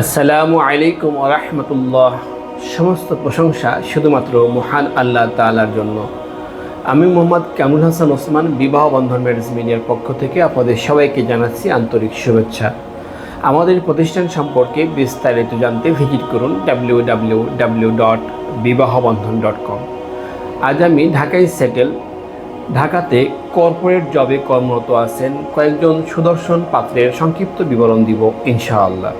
আসসালামু আলাইকুম রহমতুল্লাহ। সমস্ত প্রশংসা শুধুমাত্র মহান আল্লাহ তালার জন্য। আমি মোহাম্মদ কামরুল হাসান ওসমান, বিবাহ বন্ধন ম্যারেজ মিডিয়ার পক্ষ থেকে আপনাদের সবাইকে জানাচ্ছি আন্তরিক শুভেচ্ছা। আমাদের প্রতিষ্ঠান সম্পর্কে বিস্তারিত জানতে ভিজিট করুন W W W dot Bibahabandhan dot com আজ আমি ঢাকায় সেটেল ঢাকাতে কর্পোরেট জবে কর্মরত আছেন, কয়েকজন সুদর্শন পাত্রের সংক্ষিপ্ত বিবরণ দিব, ইনশাআল্লাহ।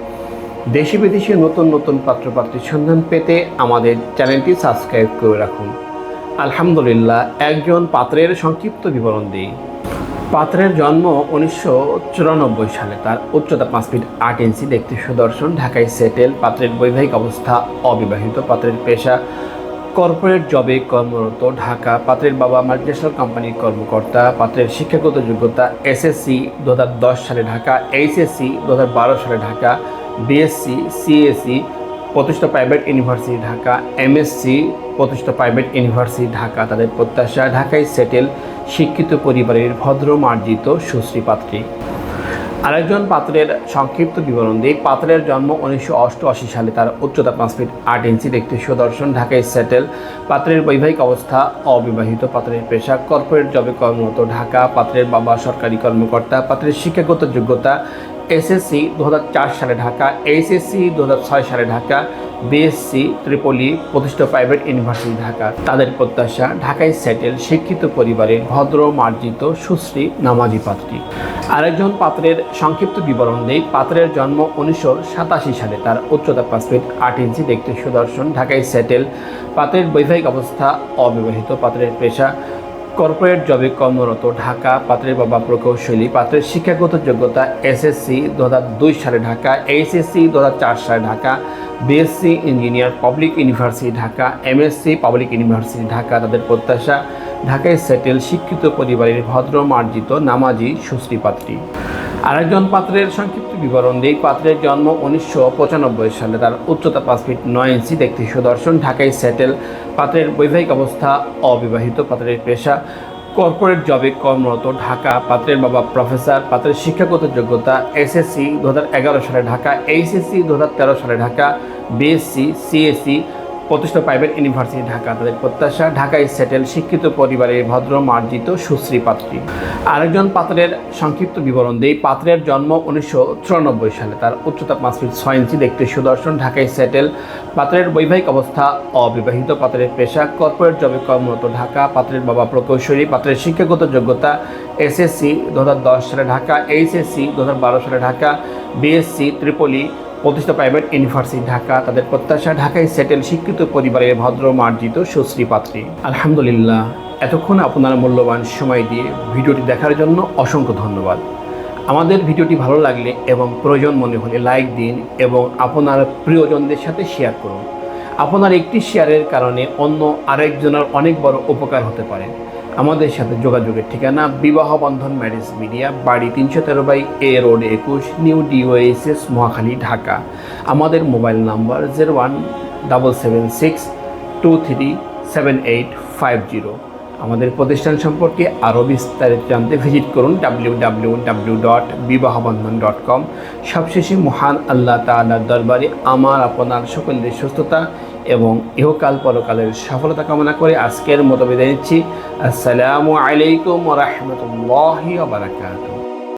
দেশি বিদেশি নতুন নতুন পাত্রপাত্রীর সন্ধান পেতে আমাদের চ্যানেলটি সাবস্ক্রাইব করে রাখুন। আলহামদুলিল্লাহ, একজন পাত্রের সংক্ষিপ্ত বিবরণ দিই। পাত্রের জন্ম উনিশশো চুরানব্বই সালে। তার উচ্চতা পাঁচ ফিট আট ইঞ্চি, দেখতে সুদর্শন। ঢাকায় সেটেল। পাত্রের বৈবাহিক অবস্থা অবিবাহিত। পাত্রের পেশা কর্পোরেট জবে কর্মরত। ঢাকা পাত্রের বাবা মাল্টিনেশনাল কোম্পানির কর্মকর্তা। পাত্রের শিক্ষাগত যোগ্যতা এসএসসি দু হাজার দশ সালে ঢাকা, এইচএসসি দুহাজার বারো সালে ঢাকা। বিএসসি সিএসসি প্রতিষ্ঠা প্রাইভেট ইউনিভার্সিটি ঢাকা এমএসসি প্রতিষ্ঠা প্রাইভেট ইউনিভার্সিটি ঢাকা, তাদের প্রত্যাশা, ঢাকায় সেটেল, শিক্ষিত পরিবারের ভদ্র, মার্জিত, সুশ্রী পাত্রী। আরেকজন পাত্রের সংক্ষিপ্ত বিবরণ দিই। পাত্রের জন্ম উনিশশো অষ্টআশি সালে, তার উচ্চতা পাঁচ ফিট আট ইঞ্চি দেখতে সুদর্শন, ঢাকায় সেটেল। পাত্রের বৈবাহিক অবস্থা, অবিবাহিত, পাত্রের পেশা, কর্পোরেট জবে কর্মরত ঢাকা, পাত্রের বাবা সরকারি কর্মকর্তা, পাত্রের শিক্ষাগত যোগ্যতা এসএসসি দু হাজার চার সালে ঢাকা, এইচএসসি দু সালে ঢাকা, বিএসসি ত্রিপলি প্রতিষ্ঠা প্রাইভেট ইউনিভার্সিটি ঢাকা। তাদের প্রত্যাশা, ঢাকায় সেটেল, শিক্ষিত পরিবারের ভদ্র, মার্জিত, সুশ্রী, নামাজি পাত্রী। আরেকজন পাত্রের সংক্ষিপ্ত বিবরণ দেই। পাত্রের জন্ম উনিশশো সাতাশি সালে। তার উচ্চতা পাঁচ ফিট আট ইঞ্চি। দেখতে সুদর্শন। ঢাকায় সেটেল। পাত্রের বৈবাহিক অবস্থা অবিবাহিত পাত্রের পেশা কর্পোরেট জবে কর্মরত ঢাকা পাত্রের বাবা প্রকৌশলী পাত্রের শিক্ষাগত যোগ্যতা এসএসসি দু দুই সালে ঢাকা, এইচএসসি দু চার সালে Dhaka, BSc engineer public university Dhaka, MSc public university Dhaka তাদের প্রত্যাশা, ঢাকায় সেটেল, শিক্ষিত পরিবারের ভদ্র, মার্জিত, নামাজি, সুশ্রী পাত্রী। আরেকজন পাত্রের সংক্ষিপ্ত বিবরণ দিই পাত্রের জন্ম উনিশশো পঁচানব্বই সালে। তার উচ্চতা পাঁচ ফিট নয় ইঞ্চি, দেখতে সুদর্শন ঢাকায় সেটেল। পাত্রের বৈবাহিক অবস্থা অবিবাহিত, পাত্রের পেশা কর্পোরেট জবে কর্মরত। ঢাকা পাত্রের বাবা প্রফেসর, পাত্রের শিক্ষাগত যোগ্যতা এসএসসি দু হাজার এগারো সালে ঢাকা, এইচএসসি দু হাজার তেরো সালে ঢাকা, বিএসসি, সিএসসি প্রতিষ্ঠা প্রাইভেট ইউনিভার্সিটি ঢাকা। তাদের প্রত্যাশা, ঢাকায় সেটেল শিক্ষিত পরিবারের ভদ্র, মার্জিত, সুশ্রী পাত্রী। আরেকজন পাত্রের সংক্ষিপ্ত বিবরণ দেই। পাত্রের জন্ম উনিশশো চুরানব্বই সালে। তার উচ্চতা পাঁচ ফিট ছয় ইঞ্চি। দেখতে সুদর্শন। ঢাকায় সেটেল পাত্রের বৈবাহিক অবস্থা অবিবাহিত। পাত্রের পেশা কর্পোরেট জবে কর্মরত ঢাকা। পাত্রের বাবা প্রকৌশলী। পাত্রের শিক্ষাগত যোগ্যতা এসএসসি দু হাজার দশ সালে ঢাকা। এইচএসসি দু হাজার বারো সালে ঢাকা। বিএসসি ত্রিপলি প্রতিষ্ঠা প্রাইভেট ইউনিভার্সিটি ঢাকা। তাদের প্রত্যাশা, ঢাকায় সেটেল, শিক্ষিত পরিবারের ভদ্র, মার্জিত, সুশ্রী পাত্রী। আলহামদুলিল্লাহ, এতক্ষণ আপনার মূল্যবান সময় দিয়ে ভিডিওটি দেখার জন্য অসংখ্য ধন্যবাদ। আমাদের ভিডিওটি ভালো লাগলে এবং প্রয়োজন মনে হলে লাইক দিন এবং আপনার প্রিয়জনদের সাথে শেয়ার করুন। আপনার একটি শেয়ারের কারণে অন্য আরেকজনের অনেক বড় উপকার হতে পারে। আমাদের সাথে যোগাযোগের ঠিকানা বিবাহ বন্ধন ম্যারেজ মিডিয়া, বাড়ি তিনশো তেরো বাই এ রোড একুশ, নিউ ডিওএসএস মহাখালী, ঢাকা। আমাদের mobile number zero one double seven six two three seven eight five zero. আমাদের প্রতিষ্ঠান সম্পর্কে আরও বিস্তারিত জানতে ভিজিট করুন W W W dot Bibahabandhan dot com. সবশেষে মহান আল্লাহ তাআলার দরবারে আমার, আপনার সকলের সুস্থতা এবং ইহকাল পরকালের সফলতা কামনা করে আজকের মতো বিদায় নিচ্ছি। আসসালামু আলাইকুম রহমতুল্লাহ বারাকাতুহ।